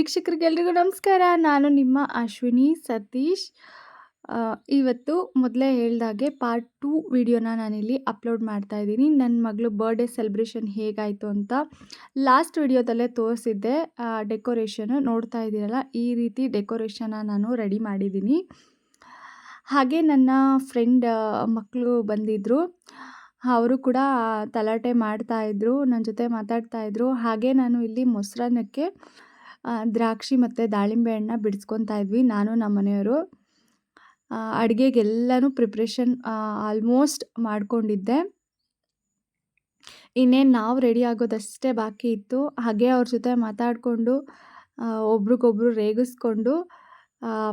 ವೀಕ್ಷಕರಿಗೆಲ್ರಿಗೂ ನಮಸ್ಕಾರ. ನಾನು ನಿಮ್ಮ ಅಶ್ವಿನಿ ಸತೀಶ್. ಇವತ್ತು ಮೊದಲೇ ಹೇಳ್ದಾಗೆ ಪಾರ್ಟ್ ಟೂ ವಿಡಿಯೋನ ನಾನಿಲ್ಲಿ ಅಪ್ಲೋಡ್ ಮಾಡ್ತಾ ಇದ್ದೀನಿ. ನನ್ನ ಮಗಳು ಬರ್ಡೇ ಸೆಲೆಬ್ರೇಷನ್ ಹೇಗಾಯಿತು ಅಂತ ಲಾಸ್ಟ್ ವಿಡಿಯೋದಲ್ಲೇ ತೋರಿಸಿದ್ದೆ. ಡೆಕೋರೇಷನ್ ನೋಡ್ತಾ ಇದ್ದೀರಲ್ಲ, ಈ ರೀತಿ ಡೆಕೋರೇಷನ್ನ ನಾನು ರೆಡಿ ಮಾಡಿದ್ದೀನಿ. ಹಾಗೆ ನನ್ನ ಫ್ರೆಂಡ್ ಮಕ್ಕಳು ಬಂದಿದ್ದರು ಅವರು ಕೂಡ ತಲಾಟೆ ಮಾಡ್ತಾಯಿದ್ರು ನನ್ನ ಜೊತೆ ಮಾತಾಡ್ತಾಯಿದ್ರು ಹಾಗೆ ನಾನು ಇಲ್ಲಿ ಮೊಸರನ್ನಕ್ಕೆ ದ್ರಾಕ್ಷಿ ಮತ್ತು ದಾಳಿಂಬೆ ಹಣ್ಣ ಬಿಡಿಸ್ಕೊತಾ ಇದ್ವಿ. ನಾನು ನಮ್ಮ ಮನೆಯವರು. ಅಡುಗೆಗೆಲ್ಲನೂ ಪ್ರಿಪ್ರೇಷನ್ ಆಲ್ಮೋಸ್ಟ್ ಮಾಡಿಕೊಂಡಿದ್ದೆ. ಇನ್ನೇನು ನಾವು ರೆಡಿ ಆಗೋದಷ್ಟೇ ಬಾಕಿ ಇತ್ತು. ಹಾಗೆ ಅವ್ರ ಜೊತೆ ಮಾತಾಡಿಕೊಂಡು ಒಬ್ರಿಗೊಬ್ರು ರೇಗಿಸ್ಕೊಂಡು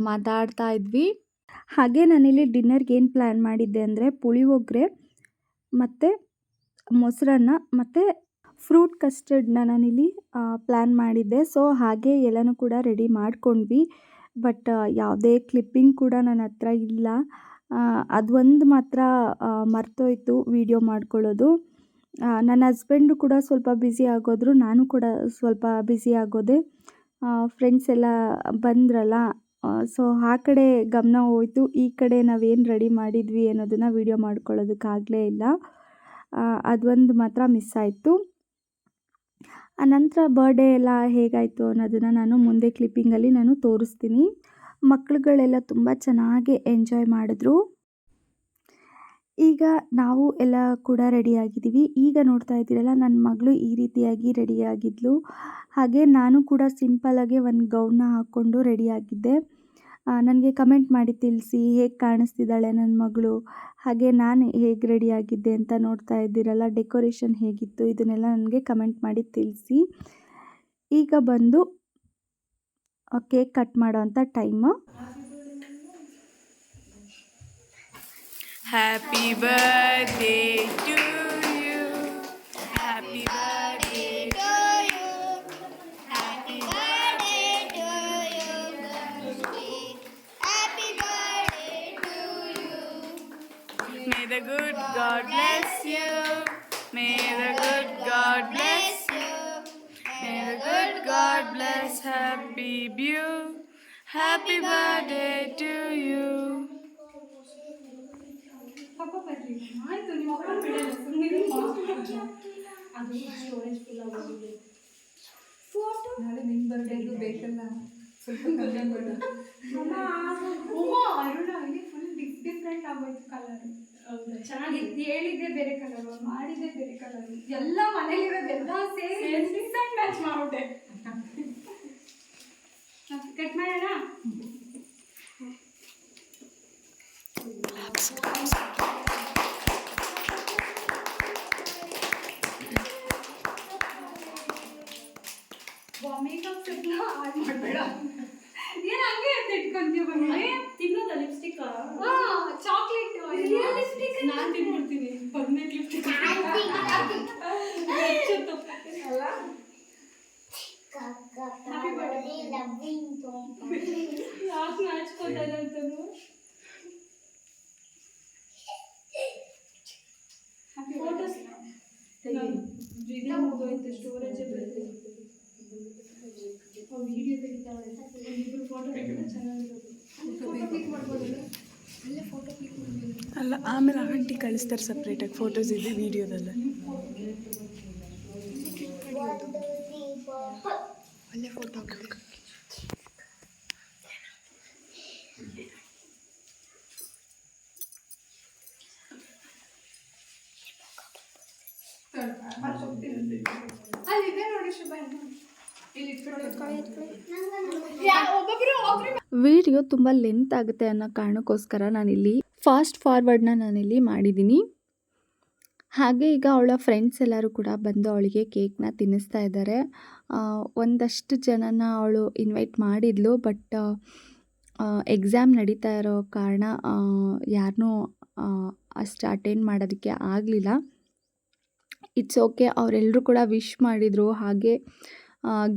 ಮಾತಾಡ್ತಾ ಇದ್ವಿ. ಹಾಗೆ ನಾನಿಲ್ಲಿ ಡಿನ್ನರ್ಗೆ ಏನು ಪ್ಲ್ಯಾನ್ ಮಾಡಿದ್ದೆ ಅಂದರೆ, ಪುಳಿಯೋಗರೆ ಮತ್ತು ಮೊಸರನ್ನ ಮತ್ತು ಫ್ರೂಟ್ ಕಸ್ಟರ್ಡ್ನ ನಾನಿಲ್ಲಿ ಪ್ಲ್ಯಾನ್ ಮಾಡಿದ್ದೆ. ಸೊ, ಹಾಗೆ ಎಲ್ಲನೂ ಕೂಡ ರೆಡಿ ಮಾಡ್ಕೊಂಡ್ವಿ. ಬಟ್ ಯಾವುದೇ ಕ್ಲಿಪ್ಪಿಂಗ್ ಕೂಡ ನನ್ನ ಹತ್ರ ಇಲ್ಲ. ಅದೊಂದು ಮಾತ್ರ ಮರ್ತೋಯ್ತು ವಿಡಿಯೋ ಮಾಡ್ಕೊಳ್ಳೋದು. ನನ್ನ ಹಸ್ಬೆಂಡು ಕೂಡ ಸ್ವಲ್ಪ ಬ್ಯುಸಿ ಆಗೋದ್ರು, ನಾನು ಕೂಡ ಸ್ವಲ್ಪ ಬ್ಯುಸಿ ಆಗೋದೆ. ಫ್ರೆಂಡ್ಸ್ ಎಲ್ಲ ಬಂದ್ರಲ್ಲ ಸೊ, ಆ ಕಡೆ ಗಮನ ಹೋಯ್ತು. ಈ ಕಡೆ ನಾವೇನು ರೆಡಿ ಮಾಡಿದ್ವಿ ಅನ್ನೋದನ್ನು ವಿಡಿಯೋ ಮಾಡ್ಕೊಳ್ಳೋದಕ್ಕಾಗಲೇ ಇಲ್ಲ. ಅದೊಂದು ಮಾತ್ರ ಮಿಸ್ ಆಯಿತು. ಆನಂತರ ಬರ್ಡೇ ಎಲ್ಲ ಹೇಗಾಯಿತು ಅನ್ನೋದನ್ನು ನಾನು ಮುಂದೆ ಕ್ಲಿಪ್ಪಿಂಗಲ್ಲಿ ನಾನು ತೋರಿಸ್ತೀನಿ. ಮಕ್ಕಳುಗಳೆಲ್ಲ ತುಂಬ ಚೆನ್ನಾಗಿ ಎಂಜಾಯ್ ಮಾಡಿದ್ರು. ಈಗ ನಾವು ಎಲ್ಲ ಕೂಡ ರೆಡಿಯಾಗಿದ್ದೀವಿ ಈಗ ನೋಡ್ತಾ ಇದ್ದೀರಲ್ಲ ನನ್ನ ಮಗಳು ಈ ರೀತಿಯಾಗಿ ರೆಡಿಯಾಗಿದ್ಲು ಹಾಗೆ ನಾನು ಕೂಡ ಸಿಂಪಲ್ಲಾಗಿ ಒಂದು ಗೌನ್ನ ಹಾಕ್ಕೊಂಡು ರೆಡಿಯಾಗಿದ್ದೆ ನನಗೆ ಕಮೆಂಟ್ ಮಾಡಿ ತಿಳಿಸಿ, ಹೇಗೆ ಕಾಣಿಸ್ತಿದ್ದಾಳೆ ನನ್ನ ಮಗಳು? ಹಾಗೆ ನಾನು ಹೇಗೆ ರೆಡಿಯಾಗಿದ್ದೆ ಅಂತ ನೋಡ್ತಾ ಇದ್ದೀರಲ್ಲ ಡೆಕೋರೇಷನ್ ಹೇಗಿತ್ತು ಇದನ್ನೆಲ್ಲ ನನಗೆ ಕಮೆಂಟ್ ಮಾಡಿ ತಿಳಿಸಿ. ಈಗ ಬಂದು ಕೇಕ್ ಕಟ್ ಮಾಡೋ ಅಂಥ time birthday to you happy the good God bless you. May the good God bless you. May the good God bless Happy Beau. Happy birthday to you. ನಾಳೆ ನಿನ್ ಬರ್ಡೇಗೂ ಬೇಕಲ್ಲ ಸ್ವಲ್ಪ ಕಮ್ಮಿ ಮಾಡು ಅರುಣ ಇಲ್ಲಿ ಫುಲ್ ಡಿಫ್ರೆಂಟ್ ಆಗೋಯ್ತು ಕಲರ್ ಚೆನ್ನಾಗಿತ್ತು ಹೇಳಿದ್ದೆ ಬೇರೆ ಕಲರ್ ಮಾಡಿದ್ದೆ ಬೇರೆ ಕಲರ್ ಎಲ್ಲ ಮನೇಲಿರೋದೆಲ್ಲ ಸೇರಿ ಡಿಫ್ರೆಂಟ್ ಮ್ಯಾಚ್ ಮಾಡ್ಬಿಟ್ಟೆ. ಕಟ್ ಮಾಡೋಣ? ಮೇಕಪ್ ಮುಗಿದೋಯ್ತು ಸ್ಟೋರೇಜ್ ಬರುತ್ತೆ ವಿಡಿಯೋ ತೆಗಿತಾಳೆ. ಇಬ್ಬರು ಫೋಟೋ ತೆಗಿದ್ರೆ ಚೆನ್ನಾಗಿರುತ್ತೆ. ಫೋಟೋ ಕ್ಲಿಕ್ ಮಾಡ್ಬೋದಲ್ಲ? ಅಲ್ಲೇ ಫೋಟೋ ಕ್ಲಿಕ್ ಮಾಡ್ಬೋದು. ಅಲ್ಲ ಆಮೇಲೆ ಆಂಟಿ ಕಳಿಸ್ತಾರೆ ಸಪ್ರೇಟಾಗಿ ಫೋಟೋಸ್ ಇದೆ ವಿಡಿಯೋದಲ್ಲ ವಿಡಿಯೋ ತುಂಬ ಲೆಂತ್ ಆಗುತ್ತೆ ಅನ್ನೋ ಕಾರಣಕ್ಕೋಸ್ಕರ ನಾನಿಲ್ಲಿ ಫಾಸ್ಟ್ ಫಾರ್ವರ್ಡ್ನ ನಾನಿಲ್ಲಿ ಮಾಡಿದ್ದೀನಿ. ಹಾಗೆ ಈಗ ಅವಳ ಫ್ರೆಂಡ್ಸ್ ಎಲ್ಲರೂ ಕೂಡ ಬಂದು ಅವಳಿಗೆ ಕೇಕ್ನ ತಿನ್ನಿಸ್ತಾ ಇದ್ದಾರೆ. ಒಂದಷ್ಟು ಜನನ ಅವಳು ಇನ್ವೈಟ್ ಮಾಡಿದ್ಲು ಬಟ್ ಎಕ್ಸಾಮ್ ನಡೀತಾ ಇರೋ ಕಾರಣ ಯಾರನ್ನೂ ಅಷ್ಟು ಅಟೆಂಡ್ ಮಾಡೋದಕ್ಕೆ ಆಗಲಿಲ್ಲ. ಇಟ್ಸ್ ಓಕೆ ಅವರೆಲ್ಲರೂ ಕೂಡ ವಿಶ್ ಮಾಡಿದರು. ಹಾಗೆ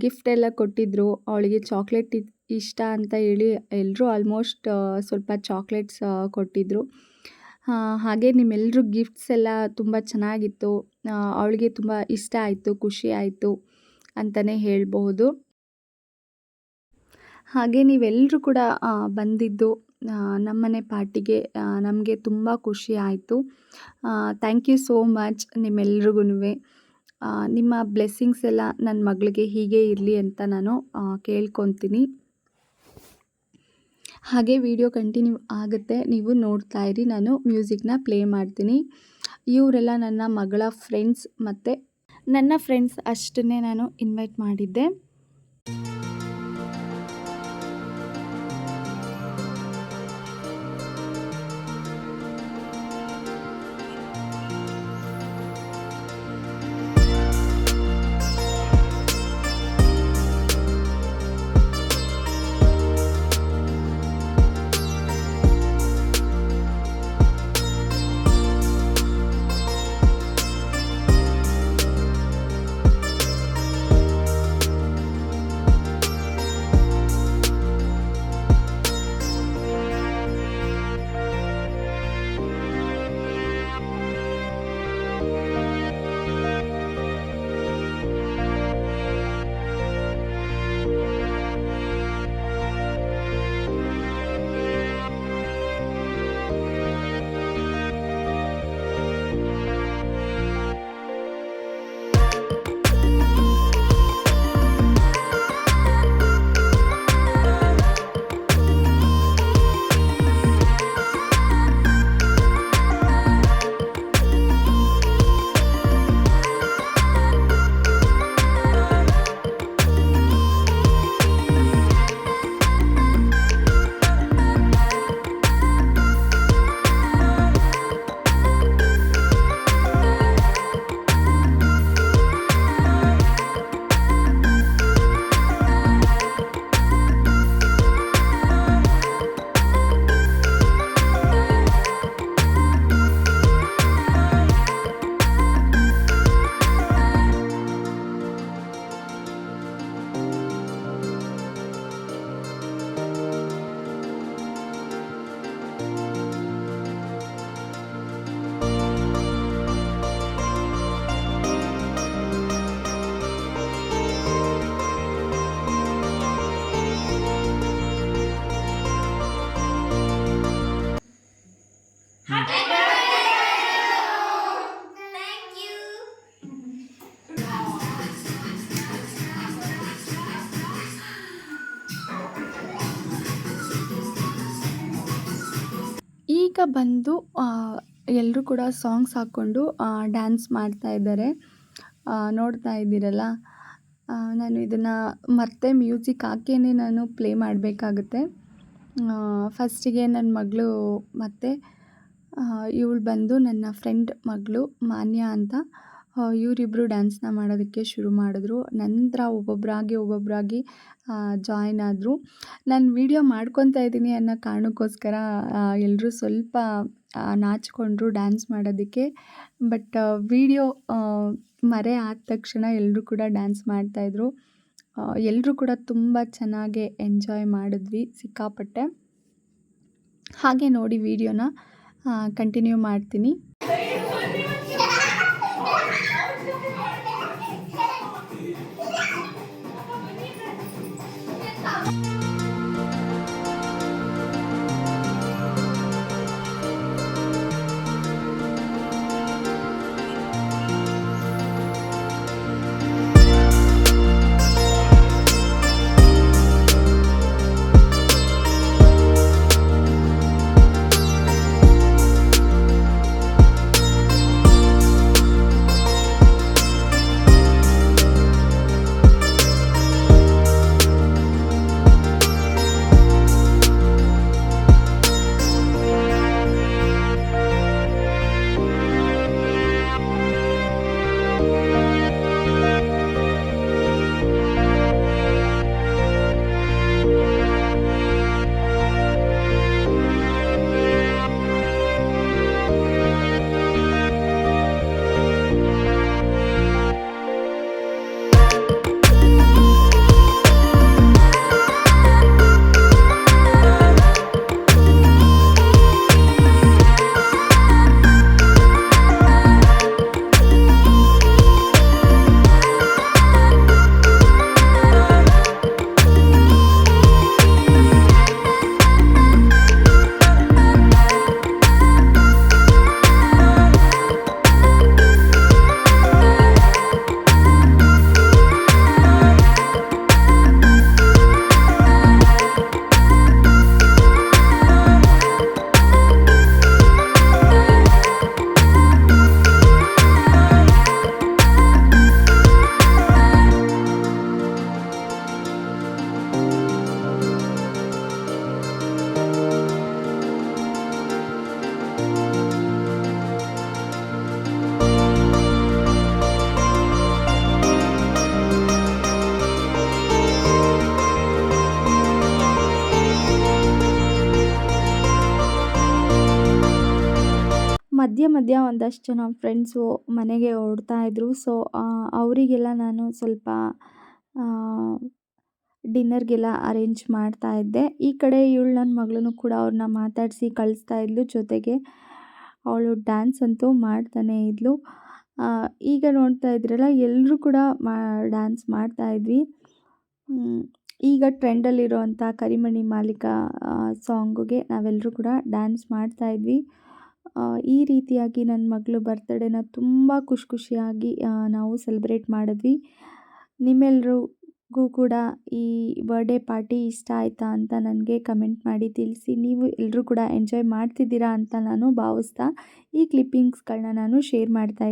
ಗಿಫ್ಟ್ ಎಲ್ಲ ಕೊಟ್ಟಿದ್ದರು ಅವಳಿಗೆ ಚಾಕ್ಲೇಟ್ ಇಷ್ಟ ಅಂತ ಹೇಳಿ ಎಲ್ಲರೂ ಆಲ್ಮೋಸ್ಟ್ ಸ್ವಲ್ಪ ಚಾಕ್ಲೇಟ್ಸ್ ಕೊಟ್ಟಿದ್ದರು ಹಾಗೆ ನಿಮ್ಮೆಲ್ಲರೂ ಗಿಫ್ಟ್ಸ್ ಎಲ್ಲ ತುಂಬ ಚೆನ್ನಾಗಿತ್ತು. ಅವಳಿಗೆ ತುಂಬ ಇಷ್ಟ ಆಯಿತು, ಖುಷಿ ಆಯಿತು ಅಂತಲೇ ಹೇಳ್ಬಹುದು. ಹಾಗೆ ನೀವೆಲ್ಲರೂ ಕೂಡ ಬಂದಿದ್ದು ನಮ್ಮನೆ ಪಾರ್ಟಿಗೆ ನಮಗೆ ತುಂಬ ಖುಷಿ ಆಯಿತು. ಥ್ಯಾಂಕ್ ಯು ಸೋ ಮಚ್ ನಿಮ್ಮೆಲ್ರಿಗೂ ನಿಮ್ಮ ಬ್ಲೆಸ್ಸಿಂಗ್ಸ್ ಎಲ್ಲ ನನ್ನ ಮಗಳಿಗೆ ಹೀಗೆ ಇರಲಿ ಅಂತ ನಾನು ಕೇಳ್ಕೊತೀನಿ. ಹಾಗೆ ವಿಡಿಯೋ ಕಂಟಿನ್ಯೂ ಆಗುತ್ತೆ, ನೀವು ನೋಡ್ತಾ ಇರಿ. ನಾನು ಮ್ಯೂಸಿಕ್ನ ಪ್ಲೇ ಮಾಡ್ತೀನಿ. ಇವರೆಲ್ಲ ನನ್ನ ಮಗಳ ಫ್ರೆಂಡ್ಸ್ ಮತ್ತು ನನ್ನ ಫ್ರೆಂಡ್ಸ್ ಅಷ್ಟನ್ನೇ ನಾನು ಇನ್ವೈಟ್ ಮಾಡಿದ್ದೆ. ಬಂದು ಎಲ್ಲರೂ ಕೂಡ ಸಾಂಗ್ಸ್ ಹಾಕ್ಕೊಂಡು ಡ್ಯಾನ್ಸ್ ಮಾಡ್ತಾ ಇದ್ದಾರೆ. ನೋಡ್ತಾ ಇದ್ದೀರಲ್ಲ? ನಾನು ಇದನ್ನು ಮತ್ತೆ ಮ್ಯೂಸಿಕ್ ಹಾಕೇನೆ ನಾನು ಪ್ಲೇ ಮಾಡಬೇಕಾಗುತ್ತೆ. ಫಸ್ಟಿಗೆ ನನ್ನ ಮಗಳು ಮತ್ತು ಇವಳು ಬಂದು ನನ್ನ ಫ್ರೆಂಡ್ ಮಗಳು ಮಾನ್ಯ ಅಂತ. ಇವರಿಬ್ಬರು ಡ್ಯಾನ್ಸ್ನ ಮಾಡೋದಕ್ಕೆ ಶುರು ಮಾಡಿದ್ರು. ನಂತರ ಒಬ್ಬೊಬ್ಬರಾಗಿ ಒಬ್ಬೊಬ್ಬರಾಗಿ ಜಾಯ್ನ್ ಆದರು. ನಾನು ವೀಡಿಯೋ ಮಾಡ್ಕೊತಾ ಇದ್ದೀನಿ ಅನ್ನೋ ಕಾರಣಕ್ಕೋಸ್ಕರ ಎಲ್ಲರೂ ಸ್ವಲ್ಪ ನಾಚಿಕೊಂಡ್ರು ಡ್ಯಾನ್ಸ್ ಮಾಡೋದಕ್ಕೆ. ಬಟ್ ವೀಡಿಯೋ ಮರೆ ಆದ ತಕ್ಷಣ ಎಲ್ಲರೂ ಕೂಡ ಡ್ಯಾನ್ಸ್ ಮಾಡ್ತಾಯಿದ್ರು ಎಲ್ಲರೂ ಕೂಡ ತುಂಬ ಚೆನ್ನಾಗಿ ಎಂಜಾಯ್ ಮಾಡಿದ್ವಿ ಸಿಕ್ಕಾಪಟ್ಟೆ. ಹಾಗೆ ನೋಡಿ ವೀಡಿಯೋನ ಕಂಟಿನ್ಯೂ ಮಾಡ್ತೀನಿ. ಮಧ್ಯ ಒಂದಷ್ಟು ಜನ ಫ್ರೆಂಡ್ಸು ಮನೆಗೆ ಹೊರಡ್ತಾ ಇದ್ದರು ಸೊ ಅವರಿಗೆಲ್ಲ ನಾನು ಸ್ವಲ್ಪ ಡಿನ್ನರ್ಗೆಲ್ಲ ಅರೇಂಜ್ ಮಾಡ್ತಾ ಇದ್ದೆ. ಈ ಕಡೆ ಇವಳು ನನ್ನ ಮಗಳನ್ನು ಕೂಡ ಅವ್ರನ್ನ ಮಾತಾಡಿಸಿ ಕಳಿಸ್ತಾ ಇದ್ಲು. ಜೊತೆಗೆ ಅವಳು ಡ್ಯಾನ್ಸ್ ಅಂತೂ ಮಾಡ್ತಾನೇ ಇದ್ಲು. ಈಗ ನೋಡ್ತಾ ಇದ್ರಲ್ಲ ಎಲ್ಲರೂ ಕೂಡ ಮಾ ಡ್ಯಾನ್ಸ್ ಮಾಡ್ತಾ ಇದ್ವಿ. ಈಗ ಟ್ರೆಂಡಲ್ಲಿರೋವಂಥ ಕರಿಮಣಿ ಮಾಲೀಕ ಸಾಂಗುಗೆ ನಾವೆಲ್ಲರೂ ಕೂಡ ಡ್ಯಾನ್ಸ್ ಮಾಡ್ತಾ ಇದ್ವಿ. ಈ ರೀತಿಯಾಗಿ ನನ್ನ ಮಗಳು ಬರ್ತಡೇನ ತುಂಬ ಖುಷಿ ಖುಷಿಯಾಗಿ ನಾವು ಸೆಲೆಬ್ರೇಟ್ ಮಾಡಿದ್ವಿ. ನಿಮ್ಮೆಲ್ರಿಗೂ ಕೂಡ ಈ ಬರ್ಡೇ ಪಾರ್ಟಿ ಇಷ್ಟ ಆಯಿತಾ ಅಂತ ನನಗೆ ಕಮೆಂಟ್ ಮಾಡಿ ತಿಳಿಸಿ. ನೀವು ಎಲ್ಲರೂ ಕೂಡ ಎಂಜಾಯ್ ಮಾಡ್ತಿದ್ದೀರಾ ಅಂತ ನಾನು ಭಾವಿಸ್ತಾ ಈ ಕ್ಲಿಪ್ಪಿಂಗ್ಸ್ಗಳನ್ನ ನಾನು ಶೇರ್ ಮಾಡ್ತಾ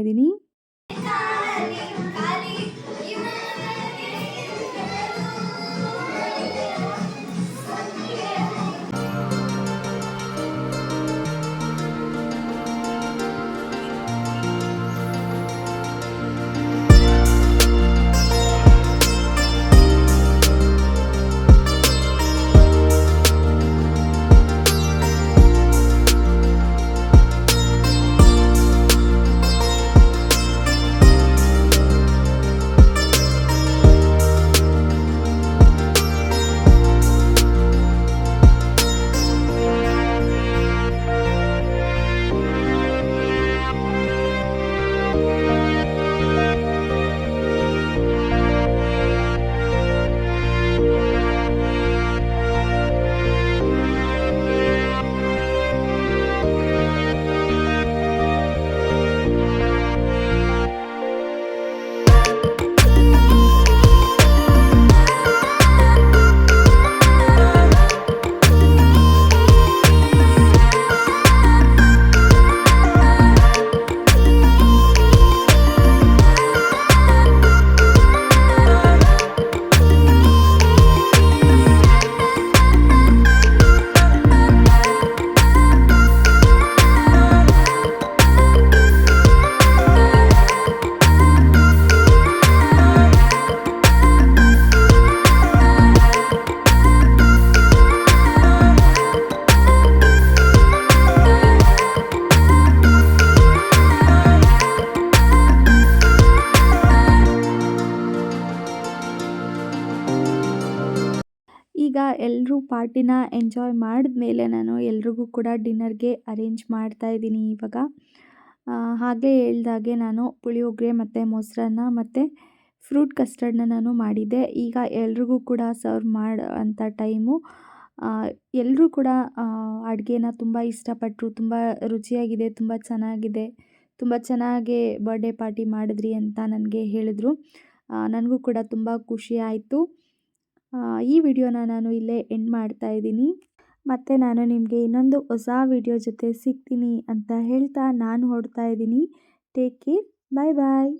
ಎಲ್ಲರೂ ಪಾರ್ಟಿನ ಎಂಜಾಯ್ ಮಾಡಿದ್ಮೇಲೆ ನಾನು ಎಲ್ರಿಗೂ ಕೂಡ ಡಿನ್ನರ್ಗೆ ಅರೇಂಜ್ ಮಾಡ್ತಾ ಇದ್ದೀನಿ ಇವಾಗ. ಹಾಗೆ ಹೇಳ್ದಾಗೆ ನಾನು ಪುಳಿಯೋಗರೆ ಮತ್ತು ಮೊಸರನ್ನ ಮತ್ತು ಫ್ರೂಟ್ ಕಸ್ಟರ್ಡ್ನ ನಾನು ಮಾಡಿದ್ದೆ. ಈಗ ಎಲ್ರಿಗೂ ಕೂಡ ಸರ್ವ್ ಮಾಡೋ ಅಂಥ ಟೈಮು. ಎಲ್ಲರೂ ಕೂಡ ಅಡುಗೆನ ತುಂಬ ಇಷ್ಟಪಟ್ಟರು ತುಂಬ ರುಚಿಯಾಗಿದೆ, ತುಂಬ ಚೆನ್ನಾಗಿದೆ, ತುಂಬ ಚೆನ್ನಾಗಿ ಬರ್ಡೇ ಪಾರ್ಟಿ ಮಾಡಿದ್ರಿ ಅಂತ ನನಗೆ ಹೇಳಿದ್ರು. ನನಗೂ ಕೂಡ ತುಂಬ ಖುಷಿ ಆಯಿತು. ಈ ವಿಡಿಯೋನ ನಾನು ಇಲ್ಲೇ ಎಂಡ್ ಮಾಡ್ತಾ ಇದ್ದೀನಿ. ಮತ್ತು ನಾನು ನಿಮಗೆ ಇನ್ನೊಂದು ಹೊಸ ವಿಡಿಯೋ ಜೊತೆ ಸಿಗ್ತೀನಿ ಅಂತ ಹೇಳ್ತಾ ನಾನು ಹೊಡ್ತಾ ಇದ್ದೀನಿ. ಟೇಕ್ ಕೇರ್ ಬಾಯ್ ಬಾಯ್